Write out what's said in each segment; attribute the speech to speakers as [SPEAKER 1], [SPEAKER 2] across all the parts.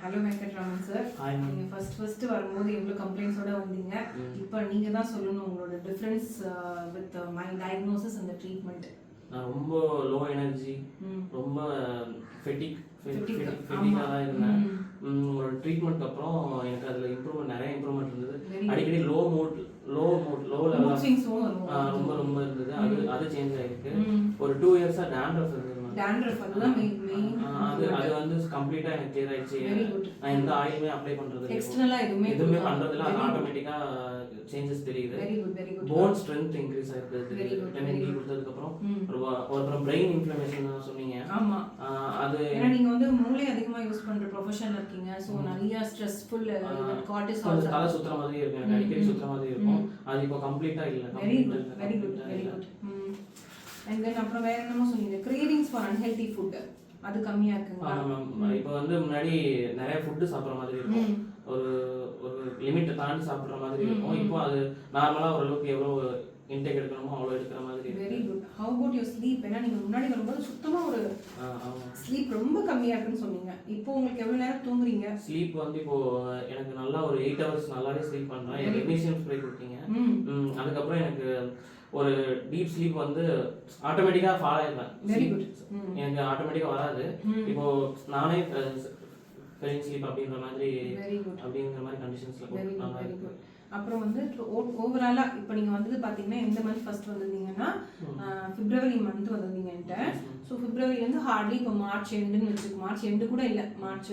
[SPEAKER 1] Hello Venkatraman sir
[SPEAKER 2] Hi, ma'am.
[SPEAKER 1] நீங்க first first வரும்போது எவ்வளோ கம்ப்ளைண்ட்ஸோட வந்தீங்க. இப்போ நீங்க தான் சொல்லணும் உங்களோட டிஃப்ரென்ஸ் வித் மை டயக்னோசிஸ் அந்த ட்ரீட்மெண்ட்
[SPEAKER 2] நான் ரொம்ப லோ எனர்ஜி ரொம்ப ஃபெட்டிக் ஃபெட்டிக்காக. தான் இருந்தேன். உங்களோட ட்ரீட்மெண்ட் அப்புறம் எனக்கு அதில் இம்ப்ரூவ்மெண்ட் நிறைய இம்ப்ரூவ்மெண்ட் இருந்தது. அடிக்கடி low mood low mood low level ரொம்ப ரொம்ப இருந்தது. அது அது சேஞ்ச் ஆயிருக்கு.
[SPEAKER 1] ம்.
[SPEAKER 2] ஒரு டூ இயர்ஸாக டேண்ட்ரஃப் இருந்தது.
[SPEAKER 1] டேண்ட்ரஃப் அதுதான் மெயின் மெயின்
[SPEAKER 2] அது அது வந்து கம்ப்ளீட்டா எனக்கு கிளியர் ஆயிடுச்சு. நான் எந்த ஆயிலுமே அப்ளை பண்றது.
[SPEAKER 1] எக்ஸ்டர்னலா எதுவுமே
[SPEAKER 2] எதுவுமே பண்றதுல அது ஆட்டோமேட்டிக்கா சேஞ்சஸ் தெரியுது.
[SPEAKER 1] Very good very good
[SPEAKER 2] bone strength increase ஆயிருக்கு.
[SPEAKER 1] Good,
[SPEAKER 2] vitamin D. கொடுத்ததுக்கு அப்புறம் அப்புறம் பிரெயின் இன்ஃப்ளமேஷன் சொன்னீங்க.
[SPEAKER 1] ஆமா.
[SPEAKER 2] அது
[SPEAKER 1] ஏன்னா நீங்க வந்து மூளை அதிகமா யூஸ் பண்ற ப்ரொஃபஷன்ல இருக்கீங்க. சோ நிறைய ஸ்ட்ரெஸ்ஃபுல் கார்டிசால்
[SPEAKER 2] தலை சுத்துற மாதிரி இருக்கும். அடிக்கடி சுத்துற மாதிரி இருக்கும். அது இப்போ கம்ப்ளீட்டா இல்ல.
[SPEAKER 1] Very good very good very. Good and then அப்புறம் வேற என்னமோ சொன்னீங்க. கிரேவிங்ஸ் ஃபார் அன்ஹெல்தி ஃபுட் அது கம்மியா இருக்குங்களா?
[SPEAKER 2] மேம் இப்போ வந்து முன்னாடி நிறைய ஃபுட்டு சாப்பிட்ற மாதிரி இருக்கும். ஒரு ஒரு லிமிட்டை தாண்டி சாப்பிட்ற மாதிரி இருக்கும். இப்போ அது நார்மலா ஓரளவுக்கு எவ்வளோ இன்டேக் எடுக்கணுமோ அவ்வளோ எடுக்கிற மாதிரி.
[SPEAKER 1] Very good how about your sleep ஏன்னா நீங்க முன்னாடி வரும்போது சுத்தமா ஒரு ஸ்லீப் ரொம்ப கம்மியா இருக்குன்னு சொன்னீங்க. இப்போ உங்களுக்கு எவ்வளவு நேரம் தூங்குறீங்க?
[SPEAKER 2] ஸ்லீப் வந்து இப்போ எனக்கு நல்லா ஒரு எயிட் ஹவர்ஸ் நல்லாவே ஸ்லீப் பண்றேன். எனக்கு எக்னிஷியன் ஸ்ப்ரே கொடுத்தீங்க அதுக்கப்புறம் எனக்கு ஒரு டீப் ஸ்லீப் வந்து ஆட்டோமேட்டிக்கா ஃபாலோ ஆயிருப்பேன்
[SPEAKER 1] வெரி குட்
[SPEAKER 2] எனக்கு ஆட்டோமேட்டிக்கா வராது. இப்போ நானே ஃபெலிங் ஸ்லீப் அப்படின்ற மாதிரி அப்படிங்கிற மாதிரி கண்டிஷன்ஸ்ல
[SPEAKER 1] குட்
[SPEAKER 2] நல்லா இருக்கு
[SPEAKER 1] அப்புறம் வந்து ஓவராலா இப்போ நீங்க வந்தது பாத்தீங்கன்னா எந்த மந்த் ஃபர்ஸ்ட் வந்திருந்தீங்கன்னா பிப்ரவரி மந்த் வந்திருந்தீங்கன்ட்டு. ஸோ பிப்ரவரிலேருந்து ஹார்ட்லி இப்போ மார்ச் எண்டுன்னு வச்சுக்கோ மார்ச் எண்டு கூட இல்லை மார்ச்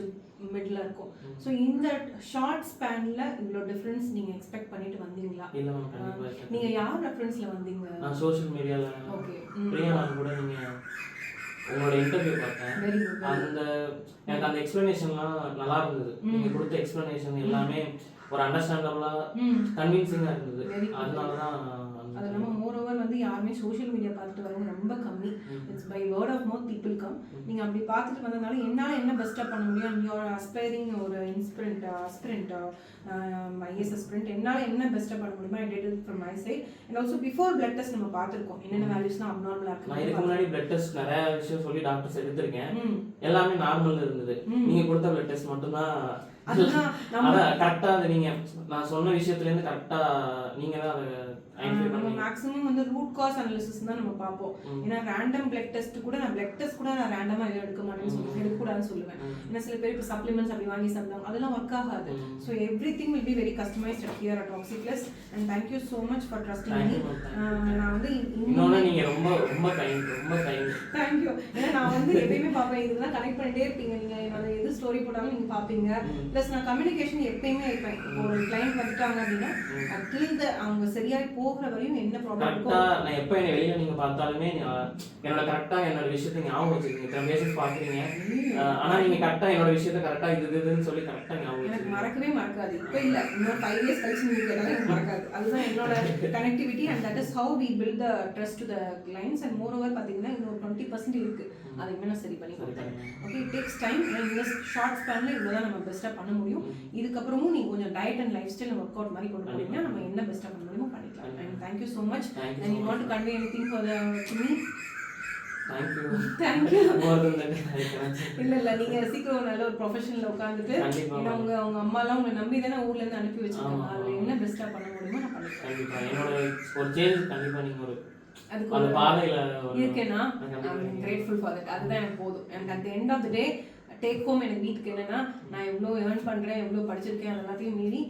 [SPEAKER 1] மிடில் இருக்கும். ஸோ இந்த ஷார்ட் ஸ்பேனில் இவ்வளோ டிஃப்ரென்ஸ் நீங்கள் எக்ஸ்பெக்ட் பண்ணிட்டு வந்தீங்களா. நீங்கள் யார் ரெஃபரன்ஸில் வந்தீங்க?
[SPEAKER 2] சோஷியல் மீடியால
[SPEAKER 1] ஓகே
[SPEAKER 2] கூட நீங்க உங்களோட இன்டர்வியூ பார்த்தேன். அந்த எனக்கு அந்த எக்ஸ்பிளனேஷன்லாம் நல்லா இருந்தது. நீங்க கொடுத்த எக்ஸ்பிளனேஷன் எல்லாமே ஒரு அண்டர்ஸ்டாண்டபிளா கன்வின்சிங்கா இருந்தது. அதனால தான்
[SPEAKER 1] அது மோர் ஓவர் வந்து யாருமே சோஷியல் மீடியா பார்த்துட்டு வரவங்க ரொம்ப கம்மி it's by word people come நீங்கள் அப்படி பார்த்துட்டு வந்ததுனால என்னால் என்ன பெஸ்ட்டாக பண்ண முடியும்? யோர் அஸ்பைரிங் ஒரு இன்ஸ்பிரண்ட் அஸ்பிரண்ட் ஐஎஸ் அஸ்பிரண்ட் என்னால் என்ன பெஸ்ட்டாக பண்ண முடியுமோ I did it from my side and also before blood test நம்ம பார்த்துருக்கோம். என்னென்ன வேல்யூஸ்லாம் அப்நார்மலாக
[SPEAKER 2] நான் இதுக்கு
[SPEAKER 1] இருக்கு
[SPEAKER 2] முன்னாடி பிளட் டெஸ்ட் நிறைய விஷயம் சொல்லி டாக்டர்ஸ் எடுத்திருக்கேன். எல்லாமே நார்மல் இருந்தது.
[SPEAKER 1] ம்.
[SPEAKER 2] நீங்க கொடுத்த பிளட் டெஸ்ட் மட்டும்தான் அதான் கரெக்டா அது நீங்க நான் சொன்ன விஷயத்துல இருந்து கரெக்டா நீங்க தான் அதை ஐடென்டிஃபை
[SPEAKER 1] நம்ம
[SPEAKER 2] பண்ணீங்க.
[SPEAKER 1] மேக்ஸிமம் வந்து ரூட் காஸ் அனாலிசிஸ் தான் நம்ம பார்ப்போம். ஏன்னா ரேண்டம் பிளட் டெஸ்ட் கூட நான் பிளட் டெஸ்ட் கூட நான் ரேண்டமா எதுவும் எடுக்க மாட்டேன்னு சொல்லுவேன். எடுக்கக்கூடாதுன்னு சொல்லுவேன். ஏன்னா சில பேர் இப்போ சப்ளிமெண்ட்ஸ் அப்படி வாங்கி சாப்பிடுவாங்க. அதெல்லாம் ஒர்க் ஆகாது. So everything will be very customised at here at Oxyplus and thank you so much for trusting me. நான் வந்து
[SPEAKER 2] இன்னொன்னு நீங்க ரொம்ப ரொம்ப கைண்ட் ரொம்ப கைண்ட்
[SPEAKER 1] தேங்க்யூ ஏன்னா நான் வந்து எப்பயுமே பார்ப்பேன். இதுதான் கனெக்ட் பண்ணிட்டே இருப்பீங்க. நீங்க என்னோட எது ஸ்டோரி போட்டாலும் நீங்க பாப்பீங்க
[SPEAKER 2] ம்.
[SPEAKER 1] ப்ளஸ் நான் கம்யூனிகேஷன் எப்பயுமே இருப்பேன் ஒரு கிளைண்ட் வந்துட்டாங்க அப்படின்னா டில் த அவங்க சரியாய் போகிற வரையும் என்ன ப்ராப்ளம் இருக்கோ
[SPEAKER 2] நான் எப்போ என்ன வெளியில நீங்க பார்த்தாலுமே என்னோட கரெக்டா என்னோட விஷயத்தை ஞாபகம் வச்சிருக்கீங்க இத்தனை பேஷன்ஸ் பாக்குறீங்க ஆனா நீங்க கரெக்டா என்னோட விஷயத்த கரெக்டா இது இது, இதுன்னு சொல்லி கரெக்டா ஞாபகம்
[SPEAKER 1] எனக்கு மறக்கவே மறக்காது. இப்போ இல்ல. இன்னொரு ஃபைவ் இயர்ஸ் கழிச்சு நீங்க எனக்கு மறக்காது. அதுதான் என்னோட connectivity and that is how we build the trust to the clients and moreover பார்த்தீங்கன்னா இன்னொரு டுவெண்ட்டி பர்சன்ட் இருக்கு. அதை இன்னும் சரி பண்ணி கொடுத்தேன். ஓகே டேக்ஸ் டைம் இந்த ஷார்ட் ஸ்பேனில் இவ்வளோ தான் நம்ம பெஸ்ட்டாக பண்ண முடியும். இதுக்கப்புறமும் நீங்கள் கொஞ்சம் diet and lifestyle work out மாதிரி கொண்டு போனீங்கன்னா நம்ம என்ன பெஸ்ட்டாக பண்ண முடியுமோ பண்ணிக்கலாம். And thank you so much and you want to convey anything for me இல்ல இல்ல. நீங்க சீக்கிரம் ஒரு நல்ல ஒரு ப்ரொஃபஷனல்ல உட்காந்துட்டு உங்க உங்க அம்மா எல்லாம் உங்களை நம்பி தானே ஊர்ல இருந்து அனுப்பி வச்சிருக்காங்க. அதுல. என்ன பெஸ்டா பண்ண முடியுமோ நான் பண்ணிக்கிறேன்.
[SPEAKER 2] கண்டிப்பா. என்னோட ஒரு சேஞ்ச் கண்டிப்பா நீங்க ஒரு
[SPEAKER 1] அதுக்கு
[SPEAKER 2] அந்த
[SPEAKER 1] ஒரு
[SPEAKER 2] பாதையில ஒரு-
[SPEAKER 1] இருக்கேன்னா
[SPEAKER 2] கண்டிப்பா
[SPEAKER 1] ஐம்
[SPEAKER 2] நீங்க-
[SPEAKER 1] கிரேட்ஃபுல் ஃபார் தட் அதுதான் எனக்கு போதும். And at end of the day take home எனக்கு வீட்டுக்கு என்னன்னா நான் எவ்வளோ ஏர்ன் பண்றேன் எவ்வளோ படிச்சிருக்கேன் அது எல்லாத்தையும் மீறி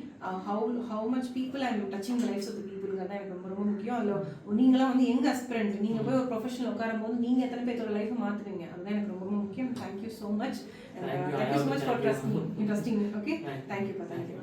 [SPEAKER 1] how how much people I'm touching the lives of the பீப்புளுங்கிறது எனக்கு ரொம்ப ரொம்ப முக்கியம். அதில் நீங்களாம் வந்து எங்க அஸ்பிரண்ட் நீங்க போய் ஒரு ப்ரொஃபஷனல் உட்காரும் போது நீங்க எத்தனை பேர்த்தோட லைஃப்பை மாத்துவீங்க அதுதான் எனக்கு ரொம்ப ரொம்ப முக்கியம். Thank you so much thank you so much for. Trusting interesting okay. Thank you thank you